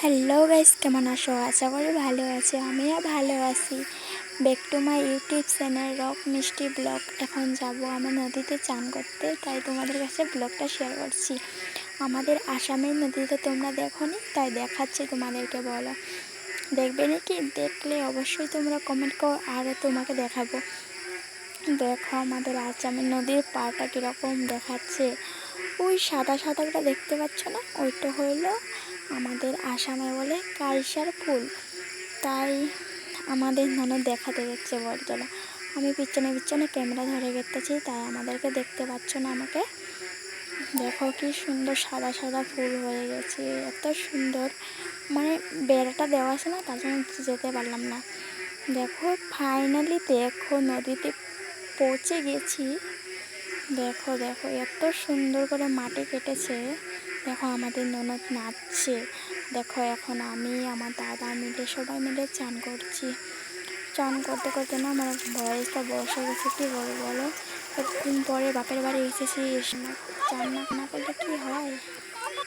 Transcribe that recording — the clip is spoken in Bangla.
হ্যালো গাইস কেমন আছো? আশা করি ভালো আছি, আমিও ভালো আছি। Back to my YouTube channel rock Mishti vlog এখন যাব আমরা নদীতে চান করতে, তাই তোমাদের কাছে ব্লগটা শেয়ার করছি। আমাদের আসামের নদীতে তোমরা দেখো নি তাই দেখাচ্ছি তোমাদেরকে, বলো। দেখবে নাকি? দেখলে অবশ্যই তোমরা কমেন্ট করো আরও তোমাকে দেখাবো। দেখো আমাদের আসামের নদীর পাটা কীরকম দেখাচ্ছে। ওই সাদা সাদাটা দেখতে পাচ্ছ না? ওইটা হইল আমাদের আসামে বলে কালসার ফুল। তাই আমাদের ননদ দেখাতে যাচ্ছে বরজলা আমি পিছনে পিছনে ক্যামেরা ধরে গেতেছি তাই আমাদেরকে দেখতে পাচ্ছ না আমাকে। দেখো কি সুন্দর সাদা সাদা ফুল হয়ে গেছে, এত সুন্দর। মানে বেড়াটা দেওয়া আছে না, তার জন্য যেতে পারলাম না। দেখো ফাইনালি দেখো নদীতে পৌঁছে গেছি। দেখো দেখো, এত সুন্দর করে মাটি কেটেছে। দেখো, আমাদের ননদ নাচছে। দেখো, এখন আমি, আমার দাদা মিলে সবাই মিলে চান করছি। চান করতে করতে না আমার বয়সটা বসে গেছে, কী বলো বলো? একদিন পরে বাপের বাড়ি এসেছি চান না না করলে